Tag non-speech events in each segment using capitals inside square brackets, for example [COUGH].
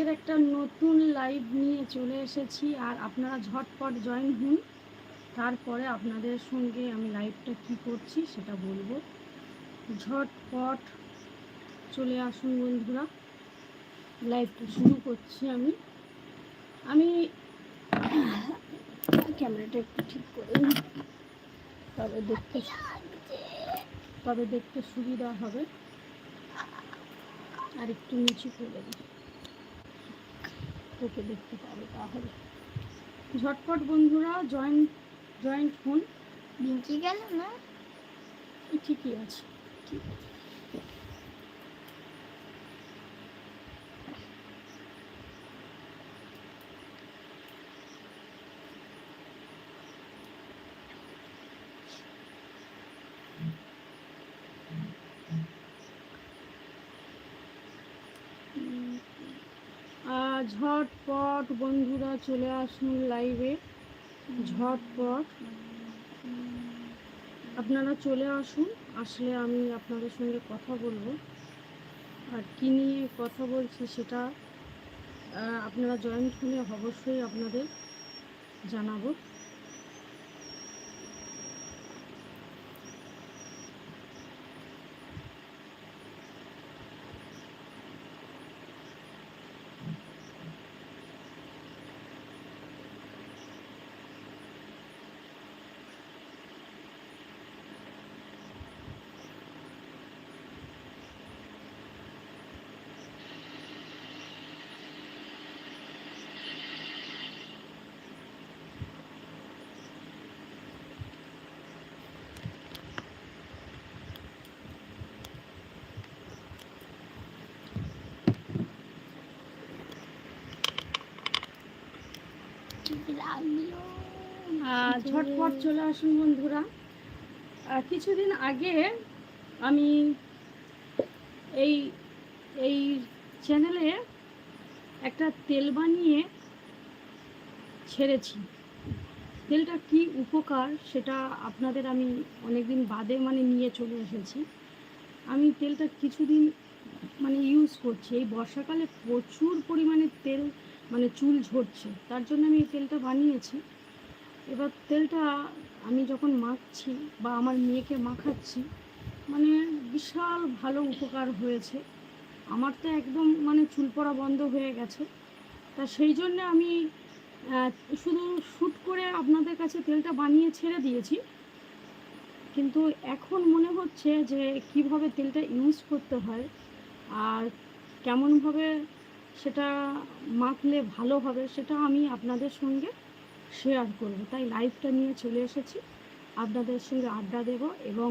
আজকের একটা নতুন লাইভ নিয়ে চলে এসেছি, আর আপনারা ঝটপট জয়েন হন। তারপরে আপনাদের সঙ্গে আমি লাইভটা কি করছি সেটা বলব। ঝটপট চলে আসুন বন্ধুরা। লাইভটা শুরু করছি আমি। আমি ক্যামেরাটা একটু ঠিক করে। তবে দেখতে তবে দেখতে সুবিধা হবে। আর একটু নিচু করে দিই। তোকে দেখতে পাবে তাহলে। ঝটপট বন্ধুরা জয়েন্ট জয়েন্ট বিঙ্কি গেল না? ঠিকই আছে। ঠিক আছে। ঝটপট বন্ধুরা চলে আসুন লাইভে ঝটপট। আপনারা চলে আসুন, আসলে আমি আপনাদের সঙ্গে কথা বলব। আর কী নিয়ে কথা বলছি সেটা আপনারা জয়েন্ট হলে অবশ্যই আপনাদের জানাব। ঝটপট চলে আসুন বন্ধুরা। কিছুদিন আগে আমি এই এই চ্যানেলে একটা তেল বানিয়ে ছেড়েছি। তেলটা কি উপকার সেটা আপনাদের আমি অনেকদিন বাদে মানে নিয়ে চলে এসেছি। আমি তেলটা কিছুদিন মানে ইউজ করছি। এই বর্ষাকালে প্রচুর পরিমাণে তেল মানে চুল ঝরছে, তার জন্য আমি এই তেলটা বানিয়েছি। এবার তেলটা আমি যখন মাখছি বা আমার মেয়েকে মাখাচ্ছি মানে বিশাল ভালো উপকার হয়েছে। আমার তো একদম মানে চুল পড়া বন্ধ হয়ে গেছে। তা সেই জন্য আমি শুধু শ্যুট করে আপনাদের কাছে তেলটা বানিয়ে ছেড়ে দিয়েছি। কিন্তু এখন মনে হচ্ছে যে কীভাবে তেলটা ইউজ করতে হয় আর কেমনভাবে সেটা মাখলে ভালো হবে, সেটা আমি আপনাদের সঙ্গে শেয়ার করব। তাই লাইভটা নিয়ে চলে এসেছি। আপনাদের সঙ্গে আড্ডা দেব এবং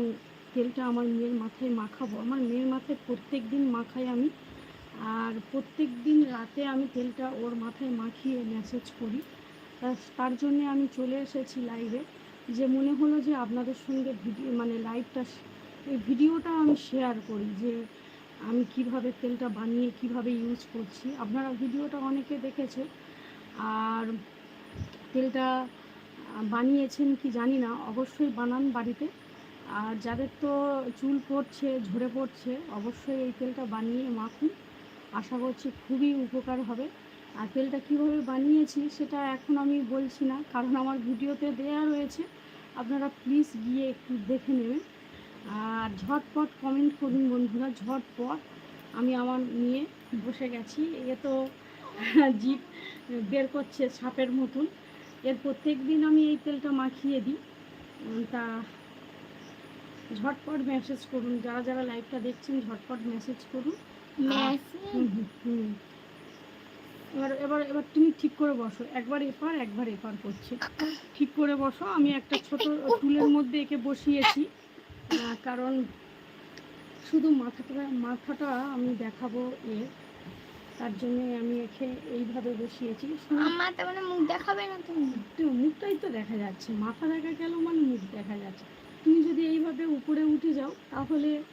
তেলটা আমার মেয়ের মাথায় মাখাবো। আমার মেয়ের মাথায় প্রত্যেক দিন মাখাই আমি। আর প্রত্যেক দিন রাতে আমি তেলটা ওর মাথায় মাখিয়ে মেসেজ করি। তার জন্যে আমি চলে এসেছি লাইভে যে মনে হলো যে আপনাদের সঙ্গে ভিডিও মানে লাইভটা এই ভিডিওটা আমি শেয়ার করি যে আমি কীভাবে তেলটা বানিয়ে কীভাবে ইউজ করছি। আপনারা ভিডিওটা অনেকে দেখেছে আর তেলটা বানিয়েছেন কি জানি না, অবশ্যই বানান বাড়িতে। আর যাদের তো চুল পড়ছে, ঝরে পড়ছে, অবশ্যই এই তেলটা বানিয়ে মাখুন। আশা করছি খুবই উপকার হবে। আর তেলটা কীভাবে বানিয়েছি সেটা এখন আমি বলছি না, কারণ আমার ভিডিওতে দেয়া রয়েছে। আপনারা প্লিজ গিয়ে একটু দেখে নেবেন। আর ঝটপট কমেন্ট করুন বন্ধুরা ঝটপট। আমি আমার নিয়ে বসে গেছি এ তো [LAUGHS] জিপ বের করছে সাপের মতন। এর প্রত্যেক দিন আমি এই তেলটা মাখিয়ে দিই। তা ঝটপট মেসেজ করুন যারা যারা লাইভটা দেখছেন ঝটপট মেসেজ করুন। এবার এবার এবার তুমি ঠিক করে বসো একবার এপার একবার এপার করছে। ঠিক করে বসো আমি একটা ছোট টুলের মধ্যে একে বসিয়েছি। কারণ শুধু মাথাটা মাথাটা আমি দেখাবো এ। তার জন্য আমি একে এইভাবে বসিয়েছি। তো মানে মুখ দেখাবে না তুমি? মুখটাই তো দেখা যাচ্ছে। মাথা দেখা গেল মানে মুখ দেখা যাচ্ছে। তুমি যদি এইভাবে উপরে উঠে যাও তাহলে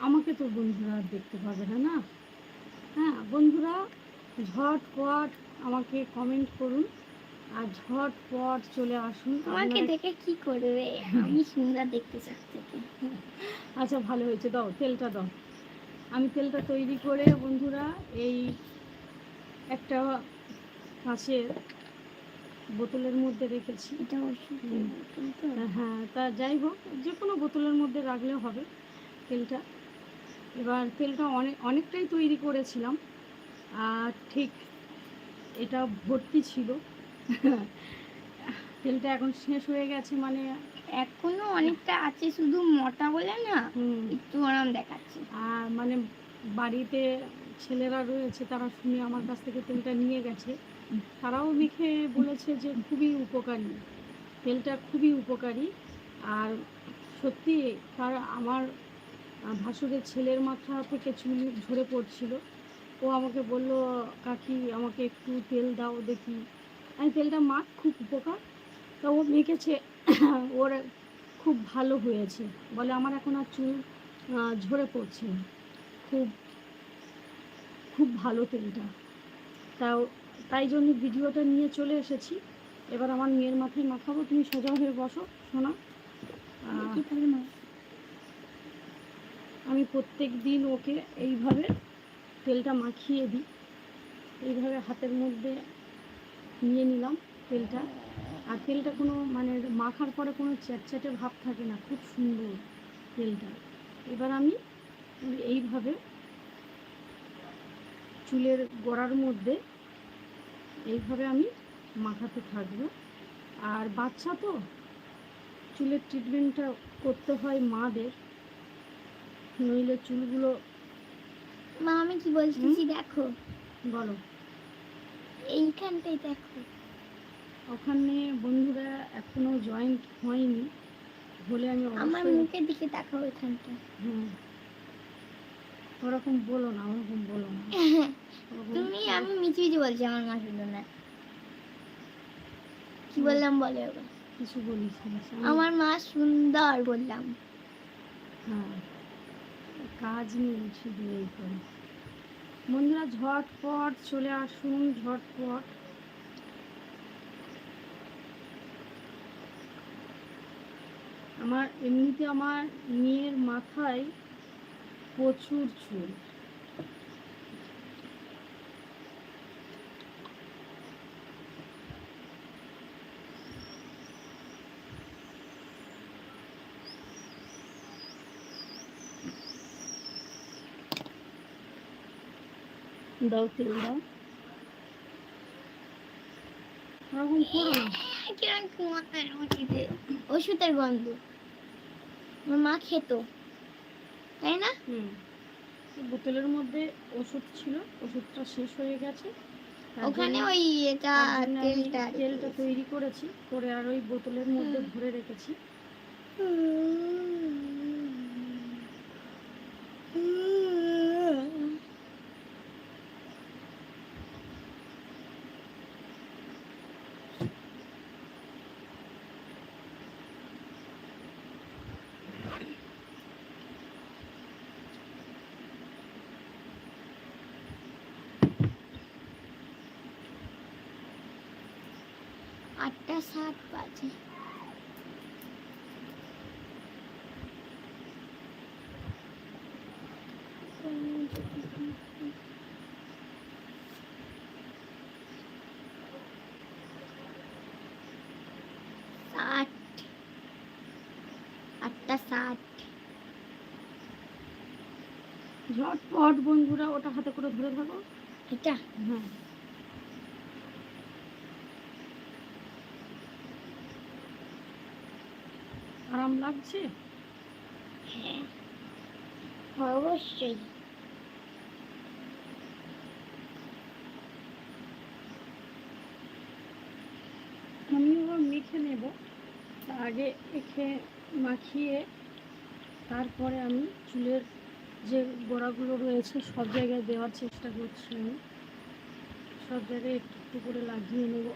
আমাকে তো বন্ধুরা দেখতে পাবে না না? হ্যাঁ বন্ধুরা ঝট ঝটপট আমাকে কমেন্ট করুন। আর ঝটপট চলে আসুন আপনারা- দেখে কি করবে? আমি সুন্দর দেখতে চাচ্ছি আচ্ছা ভালো হয়েছে। দাও তেলটা দাও। আমি তেলটা তৈরি করে বন্ধুরা এই একটা পাশে বোতলের মধ্যে রেখেছি। এটা হ্যাঁ তা যাই হোক যে কোনো বোতলের মধ্যে রাখলেও হবে তেলটা। এবার তেলটা অনেক অনেকটাই তৈরি করেছিলাম। আর ঠিক এটা ভর্তি ছিল। [LAUGHS] তেলটা এখন শেষ হয়ে গেছে মানে এখনও অনেকটা আছে শুধু মোটা বলে না একটু আরাম দেখাচ্ছে। আর মানে বাড়িতে ছেলেরা রয়েছে তারা শুনে আমার কাছ থেকে তেলটা নিয়ে গেছে। তারাও মেখে বলেছে যে খুবই উপকারী তেলটা খুবই উপকারী। আর সত্যি তার আমার ভাসুরের ছেলের মাথা থেকে চুল ঝরে পড়ছিল। ও আমাকে বলল কাকি আমাকে একটু তেল দাও দেখি। আমি তেলটা মাখ খুব উপকার। তা ও মেখেছে, ওর খুব ভালো হয়েছে। বলে আমার এখন আর চুল ঝরে পড়ছে খুব খুব ভালো তেলটা। তাও, তাই জন্য ভিডিওটা নিয়ে চলে এসেছি। এবার আমার মেয়ের মাথায় মাখাবো। তুমি সোজা হয়ে বসো শোনা আমি প্রত্যেক দিন ওকে এইভাবে তেলটা মাখিয়ে দিই। এইভাবে হাতের মধ্যে নিয়ে নিলাম তেলটা। আর তেলটা কোনো মানে মাখার পরে কোনো চ্যাটচ্যাটে ভাব থাকে না খুব সুন্দর তেলটা। এবার আমি এইভাবে চুলের গোড়ার মধ্যে এইভাবে আমি মাখাতে থাকব। আর বাচ্চা তো চুলের ট্রিটমেন্টটা করতে হয় মাদের। নইলে চুলগুলো মা আমি কি বলছি দেখো। বলো। এইখানটাই দেখো। ওখানে বন্ধুরা এখনও জয়েন্ট হয়নি। হলে আমি আমার মুখের দিকে তাকাও এখানটা। হুম। ওরকম বলো না ওরকম বলো না। [LAUGHS] তুমি আমি মিচি মিচি বলছি আমার মা শুনলো না। কি বললাম বলে এবার। কিছু বলিস আমার মা সুন্দর বললাম। হ্যাঁ। কাজ নেই শুধু এই করে বন্ধুরা ঝটপট চলে আসুন ঝটপট। আমার এমনিতে আমার মেয়ের মাথায় প্রচুর চুল। দাও তেল দাও। ওরকম করো ওষুধের গন্ধ। আমার মা খেত। তাই না? হুম। বোতলের মধ্যে ওষুধ ছিল ওষুধটা শেষ হয়ে গেছে। ওখানে ওই এটা তেলটা তৈরি করেছি করে আর ওই বোতলের মধ্যে ভরে রেখেছি। আটটা সাত বাজে। ষাট আটটা ষাট ঝটপট বন্ধুরা ওটা হাতে করে ধরে থাকো এটা? হ্যাঁ। আরাম লাগছে? হ্যাঁ। অবশ্যই। আমিও মেখে নেব। আগে এখে মাখিয়ে তারপরে আমি চুলের যে গোড়াগুলো রয়েছে সব জায়গায় দেওয়ার চেষ্টা করছি আমি। সব জায়গায় একটু একটু করে লাগিয়ে নেব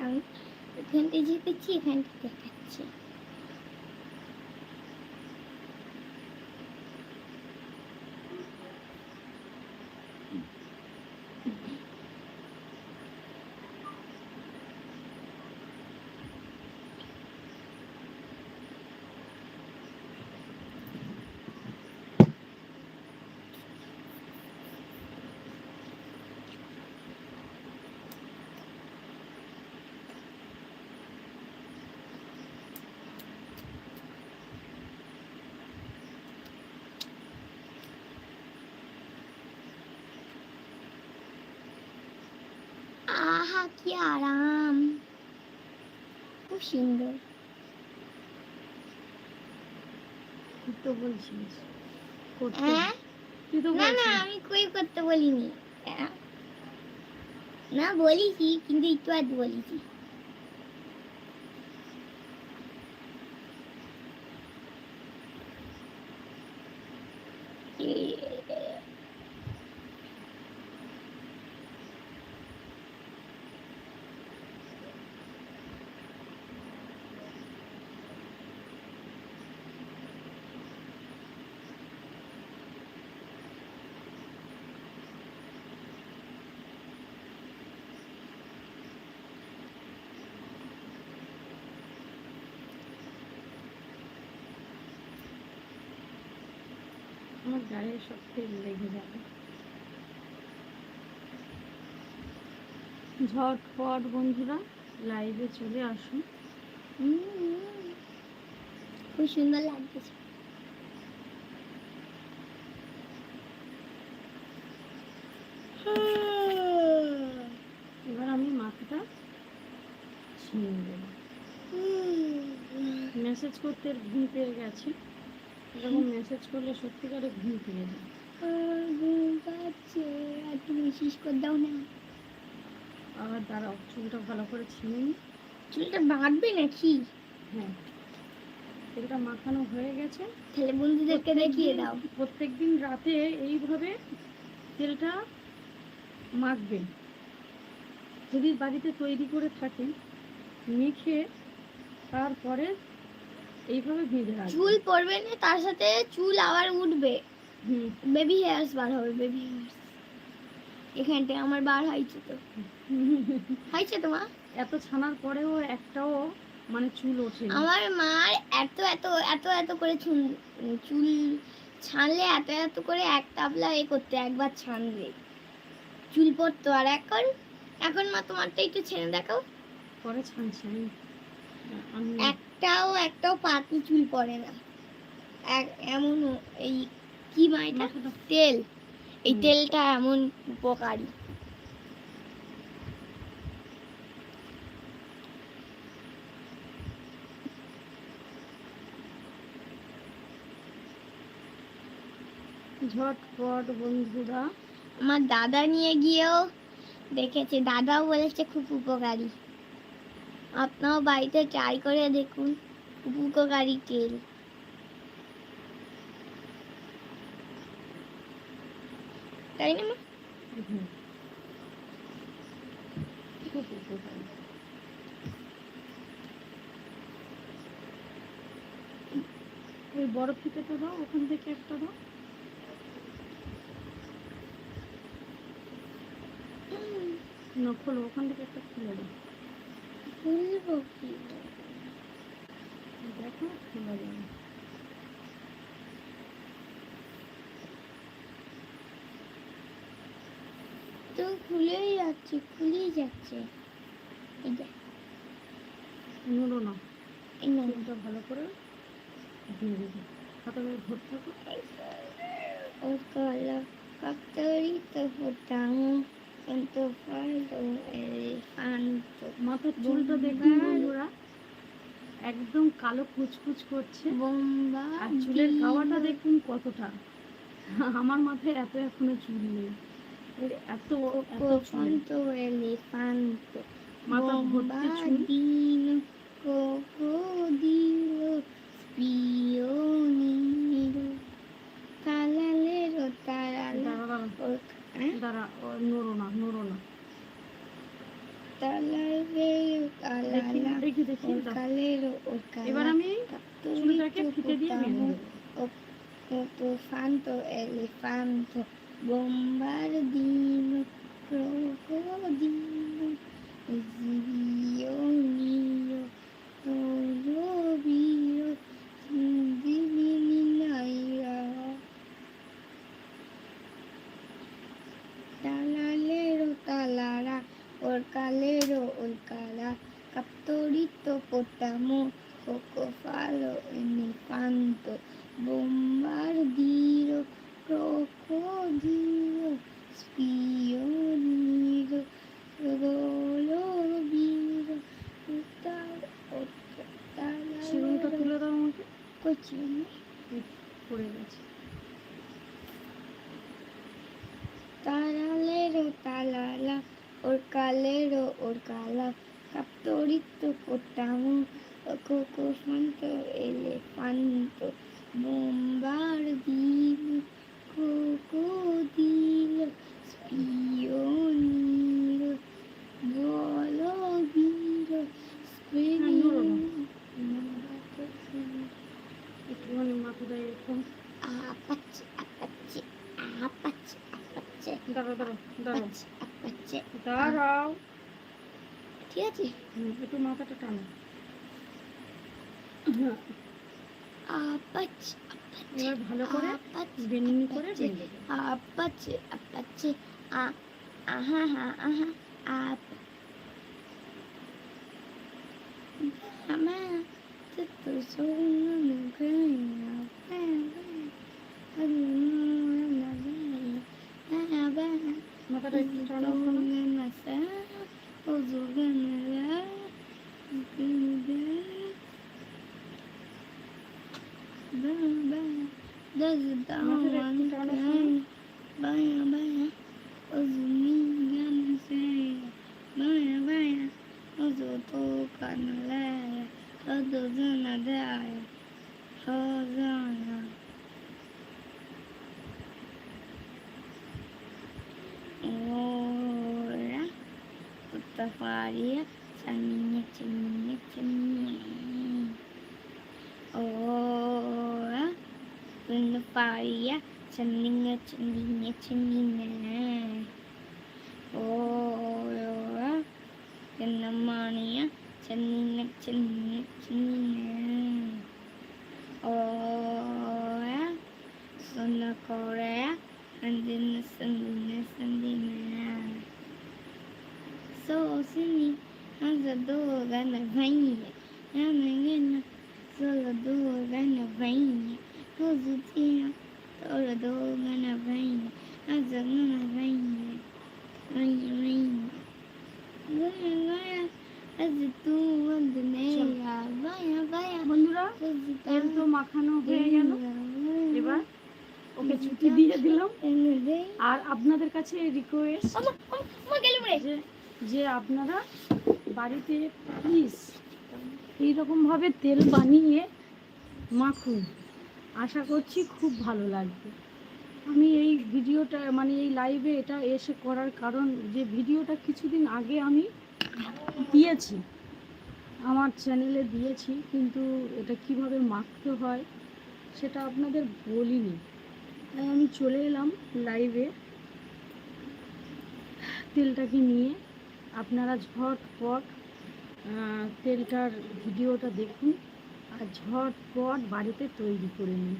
আমি এখানটা জিতেছি এখানটা দেখাচ্ছি। আহা কি আরাম। খুব সুন্দর। তো বলছিস করতে হ্যাঁ? না না আমি কই করতে বলিনি। না বলিছি কিন্তু একটু আধ বলিছি। আমার গায়ে সব তেল লেগে যাবে। ঝটপট বন্ধুরা লাইভে চলে আসুন। খুব সুন্দর লাগতেছে এবার আমি মাথাটা ছিঁড়ে দেবো মেসেজ করতে ঘুম পেয়ে গেছে। এরকম মেসেজ করলে সত্যিকারে ঘুম পেয়ে যায়। আর তুমি শেষ করে দাও না। আবার দাঁড়াও চুলটা ভালো করে ছিঁড়ে নিই চুলটা বাঁধবে নাকি? হ্যাঁ। তেলটা মাখানো হয়ে গেছে। তাহলে বন্ধুদেরকে দেখিয়ে দাও। প্রত্যেক দিন রাতে এইভাবে তেলটা মাখবেন যদি বাড়িতে তৈরি করে থাকেন মেখে তারপরে এইভাবে বেঁধে রাখবেন চুল পড়বে না তার সাথে চুল আবার উঠবে। হুম। বেবি হেয়ার্স বার হবে বেবি হেয়ার্স এখানটা আমার বার হয়েছে তো। হয়েছে তোমার এত ছানার পরেও একটাও মানে চুল ওঠে আমার মার এত এত এত এত করে চুল চুল ছানলে এত এত করে এক তাবলা এ করতে একবার ছানলে। চুল পড়তো আর এখন এখন মা তোমারটা একটু ছেড়ে দেখাও। পরে ছানছে আমি। আমি একটাও একটাও পাতি চুল পড়ে না। এমন এই কি মা এটা? মাথাটা তেল। এই তেলটা এমন উপকারী। ঝটপট বন্ধুরা। আমার দাদা নিয়ে গিয়েও দেখেছে। দাদাও বলেছে খুব উপকারী। আপনারাও বাড়িতে ট্রাই করে দেখুন, উপকারী তেল। তাই না ওই বড় ফিতেটা দাও, ওখান থেকে একটা দাও। না, খোলো, ওখান থেকে একটা খুলে দাও। খুলবো কি? দেখো খোলা যাবে তো খুলেই যাচ্ছে খুলেই যাচ্ছে। এই যে, না এই। চুলটা ভালো করে দিয়ে দেবে। হাতে করে ধরতে থাকো factorito botamo quanto elefanto মাথার চুলটা দেখুন বন্ধুরা। একদম কালো কুচকুচ করছে। আর চুলের গাওয়াটা দেখুন কতটা। আমার মাথায় এত এখনও চুল নেই। এত এত মাথা ভর্তি চুল। tarala দাঁড়া দাঁড়া o- eh? দাঁড়া ও নড়ো না নড়ো না talalero দেখি talala দেখি দেখি দাও। orcalero এবার orcala আমি চুলটাকে ফিতে দিয়ে বেঁধে দেবো Elefanto, elefanto, bombardino, crocodilo, zionio, captorito, potamo, cocofalo, elefanto, bombardiro, crocodilo, spioniro, বলো বীর উত্তর শিরুনটা তুলে দাও আমাকে করছি পড়ে গেছে তারালেরো তালালা ওর কালেরো ওর কালা কাপ্তরিত কোটামু কোকো ফান্ত এলেফান্তো বোম্বার দিল কোকো দিল স্পিওনিল বলো বীর নড়ো না। একটুখানি মাথাটা এরকম আপাচ্ছে আপাচ্ছে আপাচ্ছে আপাচ্ছে দাঁড়াও। দাঁড়াও দাঁড়াও দাঁড়াও। ঠিক আছে? একটু মাথাটা টানো। এবার ভালো করে বেনুনি করে আ আহা হা আহা আপ তো সোনা মাথাটা Kuzuganara, Does down one Baya baya, ozumingan say. Baya baya, ozutokanalaya, ozuganadaya, ozana. Мария, замените мне, мне. О, Вину Мария, замените мне, мне. О, Вину Мария, замените мне, мне. О, Сына Корея, Сандина, Сандина, Сандина. Mania, caminha, caminha, caminha. Ora, sono Corea. Sandina, Sandina, Sandina. So, Sini, Hansa do gana vainha. Ana gana, solo do gana vainha. Roso tia, solo do gana vainha. Hansa gana vainha. Vainha, vainha. Gana, gana. Hansa tu wanda neya. Vaya, vaya. বন্ধুরা তেল তো মাখানো হয়ে গেল এবার ওকে ছুটি দিয়ে দিলাম আর আপনাদের কাছে রিকোয়েস্ট যে আপনারা বাড়িতে প্লিজ এইরকমভাবে তেল বানিয়ে মাখুন। আশা করছি খুব ভালো লাগবে। আমি এই ভিডিওটা মানে এই লাইভে এটা এসে করার কারণ, যে ভিডিওটা কিছুদিন আগে আমি দিয়েছি, আমার চ্যানেলে দিয়েছি, কিন্তু এটা কীভাবে মাখতে হয় সেটা আপনাদের বলিনি। তাই আমি চলে এলাম লাইভে তেলটাকে নিয়ে। আপনারা ঝটপট তেলটার ভিডিওটা দেখুন আর ঝটপট বাড়িতে তৈরি করে নিন।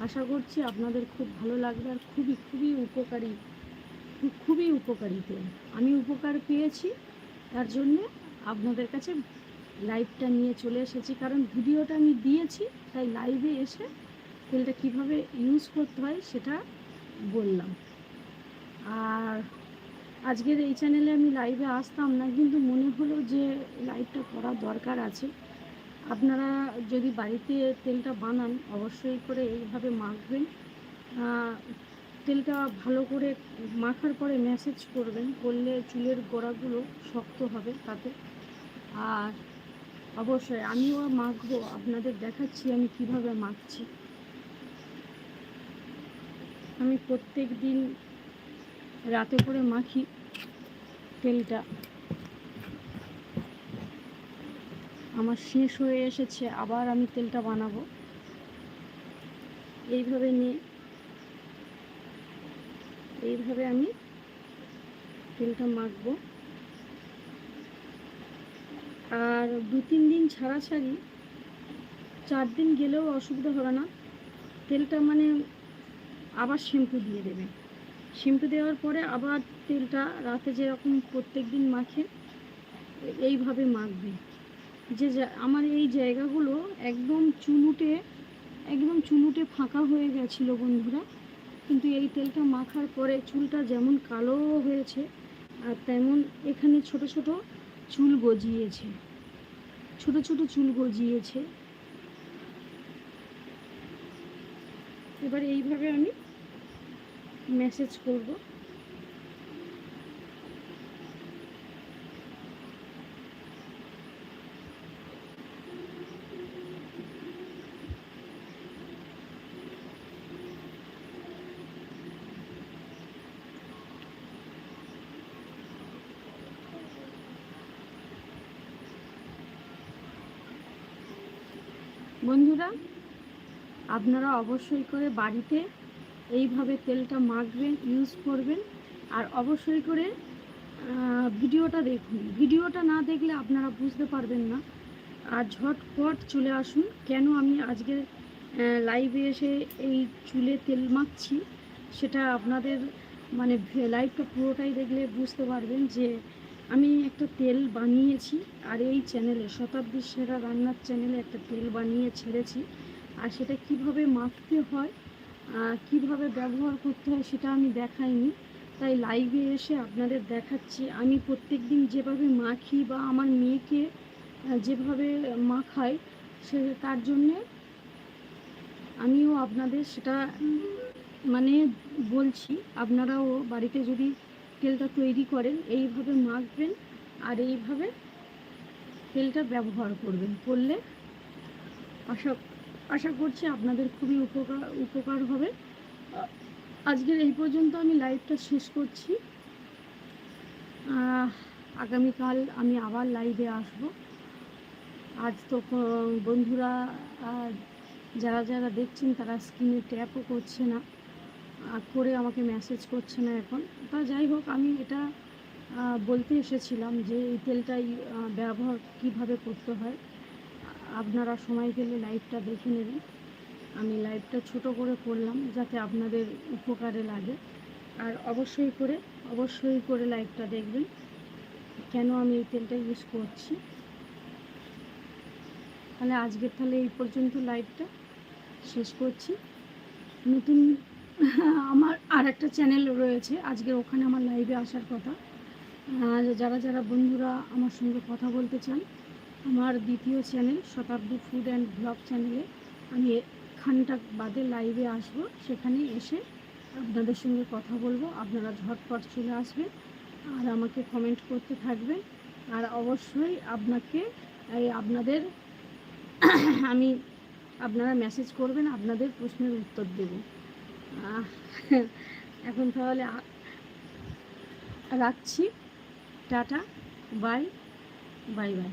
আশা করছি আপনাদের খুব ভালো লাগবে আর খুবই খুবই উপকারী খুবই উপকারী তেল। আমি উপকার পেয়েছি, তার জন্য আপনাদের কাছে লাইভটা নিয়ে চলে এসেছি। কারণ ভিডিওটা আমি দিয়েছি, তাই লাইভে এসে তেলটা কীভাবে ইউজ করতে হয় সেটা বললাম। আর আজকের এই চ্যানেলে আমি লাইভে আসতাম না, কিন্তু মনে হলো যে লাইভটা করা দরকার আছে। আপনারা যদি বাড়িতে তেলটা বানান, অবশ্যই করে এইভাবে মাখবেন। তেলটা ভালো করে মাখার পরে ম্যাসেজ করবেন, করলে চুলের গোড়াগুলো শক্ত হবে তাতে। আর অবশ্যই আমিও মাখবো, আপনাদের দেখাচ্ছি আমি কীভাবে মাখছি। আমি প্রত্যেক দিন রাতে করে মাখি তেলটা। আমার শেষ হয়ে এসেছে, আবার আমি তেলটা বানাবো। এইভাবে নিয়ে, এইভাবে আমি তেলটা মাখবো। আর দু তিন দিন ছাড়া ছাড়ি চার দিন গেলেও অসুবিধা হবে না। তেলটা মানে আবার শ্যাম্পু দিয়ে দেবে। শ্যাম্পু দেওয়ার পরে আবার তেলটা রাতে যেরকম প্রত্যেক দিন মাখে, এইভাবে মাখবে। যে আমার এই জায়গাগুলো একদম চুনুটে একদম চুনুটে ফাঁকা হয়ে গেছিল বন্ধুরা। কিন্তু এই তেলটা মাখার পরে চুলটা যেমন কালো হয়েছে আর তেমন এখানে ছোট ছোট চুল গজিয়েছে। ছোট ছোট চুল গজিয়েছে। এবার এইভাবে আমি মেসেজ করব। বন্ধুরা আপনারা অবশ্যই করে বাড়িতে এইভাবে তেলটা মাখবেন ইউজ করবেন। আর অবশ্যই করে ভিডিওটা দেখুন। ভিডিওটা না দেখলে আপনারা বুঝতে পারবেন না। আর ঝটপট চলে আসুন। কেন আমি আজকে লাইভে এসে এই চুলে তেল মাখছি, সেটা আপনাদের মানে লাইভটা পুরোটাই দেখলে বুঝতে পারবেন যে আমি একটা তেল বানিয়েছি, আর এই চ্যানেলে শতাব্দীর সেরা রান্নার চ্যানেলে একটা তেল বানিয়ে ছেড়েছি। আর সেটা কীভাবে মাখতে হয় কীভাবে ব্যবহার করতে হয় সেটা আমি দেখাইনি। তাই লাইভে এসে আপনাদের দেখাচ্ছি। আমি প্রত্যেক দিন যেভাবে মাখি বা আমার মেয়েকে যেভাবে মাখাই সে, তার জন্যে আমিও আপনাদের সেটা মানে বলছি। আপনারাও বাড়িতে যদি তেলটা তৈরি করেন, এইভাবে মাখবেন আর এইভাবে তেলটা ব্যবহার করবেন। করলে আশা আশা করছি আপনাদের খুবই উপকার উপকার হবে। আজকের এই পর্যন্ত আমি লাইভটা শেষ করছি। আগামীকাল আমি আবার লাইভে আসব। আজ তো বন্ধুরা যারা যারা দেখছেন তারা স্ক্রিনে ট্যাপও করছে না করে আমাকে মেসেজ করছে না এখন। তা যাই হোক, আমি এটা বলতে এসেছিলাম যে এই তেলটাই ব্যবহার কীভাবে করতে হয়। আপনারা সময় পেলে লাইভটা দেখে নেবেন। আমি লাইভটা ছোট করে করলাম যাতে আপনাদের উপকারে লাগে। আর অবশ্যই করে অবশ্যই করে লাইভটা দেখবেন কেন আমি এই তেলটা ইউজ করছি। তাহলে আজকের, তাহলে এই পর্যন্ত লাইভটা শেষ করছি। নতুন [LAUGHS] আমার আর একটা চ্যানেল রয়েছে, আজকে ওখানে আমার লাইভে আসার কথা। যারা যারা বন্ধুরা আমার সঙ্গে কথা বলতে চান আমার দ্বিতীয় channel, Shatabdi food and blog চ্যানেলে আমি খানিকটা বাদে লাইভে আসব। সেখানে এসে আপনাদের সঙ্গে কথা বলব। আপনারা ঝটপট চলে আসবেন আর আমাকে কমেন্ট করতে থাকবেন। আর অবশ্যই আপনাকে, এই আপনাদের, আমি আপনারা মেসেজ করবেন, আপনাদের প্রশ্নের উত্তর দেব। এখন তাহলে রাখছি। Tata bye bye bye